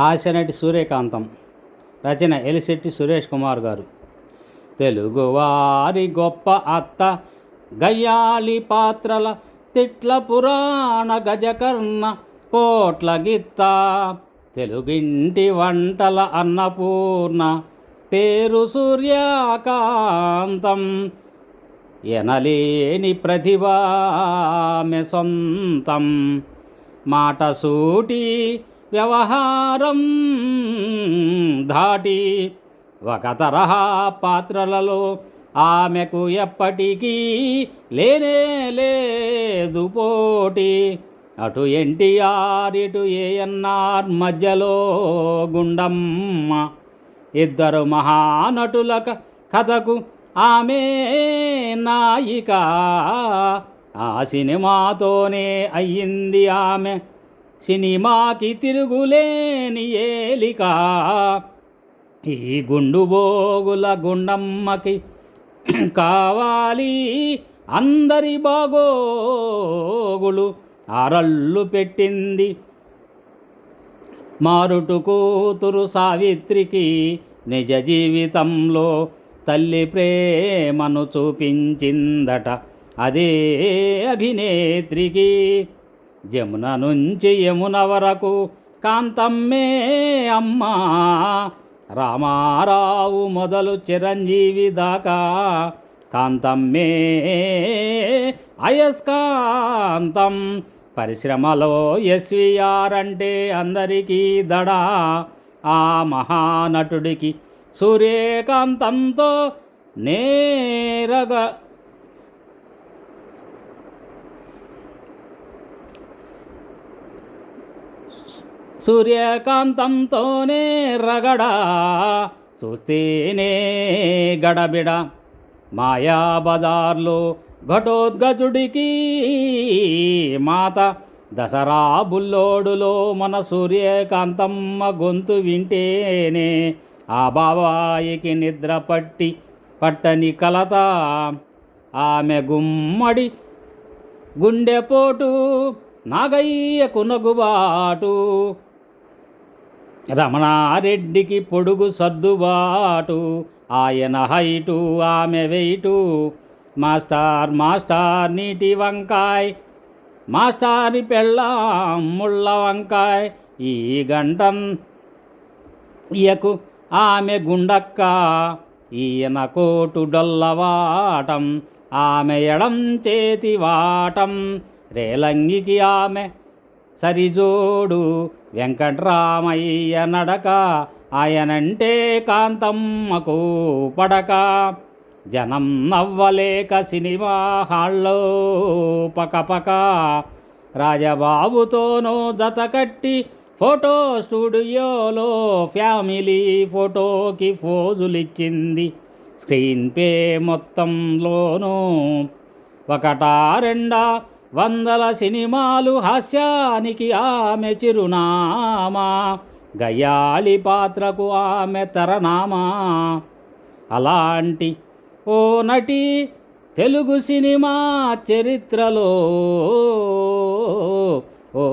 హాస్యనటి సూర్యకాంతం. రచన ఎలిశెట్టి సురేష్ కుమార్ గారు. తెలుగువారి గొప్ప అత్త గయ్యాళి పాత్రల తిట్ల పురాణ గజకర్ణ పోట్ల గిత్త. తెలుగింటి వంటల అన్నపూర్ణ పేరు సూర్యకాంతం. ఎనలేని ప్రతిభామె సొంతం. మాట సూటి వ్యవహారం దాటి ఒక తరహా పాత్రలలో ఆమెకు ఎప్పటికీ లేనే లేదు పోటీ. అటు ఎన్టీఆర్ ఇటు ఏఎన్ఆర్ మధ్యలో గుండమ్మ. ఇద్దరు మహానటుల కథకు ఆమె నాయిక. ఆ సినిమాతోనే అయ్యింది ఆమె సినిమాకి తిరుగులేని ఏలిక. ఈ గుండు బోగుల గుండమ్మకి కావాలి అందరి బాగోగులు. అరళ్ళు పెట్టింది మారుటు కూతురు సావిత్రికి నిజ జీవితంలో తల్లి ప్రేమను చూపించిందట. అదే అభినేత్రికి జమున నుంచి యమున వరకు కాంతమ్మే అమ్మా. రామారావు మొదలు చిరంజీవి దాకా కాంతమ్మే అయస్కాంతం. పరిశ్రమలో ఎస్విఆర్ అంటే అందరికీ దడ. ఆ మహానటుడికి సూర్యకాంతంతో నేరగ సూర్యకాంతంతోనే రగడ చూస్తేనే గడబిడ. మాయా బజార్లో ఘటోద్గజుడికి మాత దసరా బుల్లోడులో మన సూర్యకాంతమ్మ గొంతు వింటేనే ఆ బాబాయికి నిద్ర పట్టి పట్టని కలత. ఆమె గుమ్మడి గుండెపోటు నాగయ్య కునగుబాటు రమణారెడ్డికి పొడుగు సర్దుబాటు. ఆయన హైటు ఆమె వెయిటు. మాస్టార్ మాస్టార్ నీటి వంకాయ్. మాస్టారి పెళ్ళ ముళ్ళ వంకాయ్. ఈ గంటన్ ఇయకు ఆమె గుండక్క. ఈయన కోటు డొల్లవాటం ఆమె ఎడం చేతి వాటం. రేలంగికి ఆమె సరిజోడు. వెంకట్రామయ్య నడక ఆయనంటే కాంతమ్మకు పడక. జనం నవ్వలేక సినిమా హాల్లో పకపక. రాజబాబుతోనూ జత కట్టి ఫోటో స్టూడియోలో ఫ్యామిలీ ఫోటోకి ఫోజులిచ్చింది. స్క్రీన్ పే మొత్తంలోనూ ఒకటా రెండా వందల సినిమాలు హాస్యానికి ఆమె చిరునామా గయాళి పాత్రకు ఆమె తరనామా. అలాంటి ఓ నటి తెలుగు సినిమా చరిత్రలో ఓ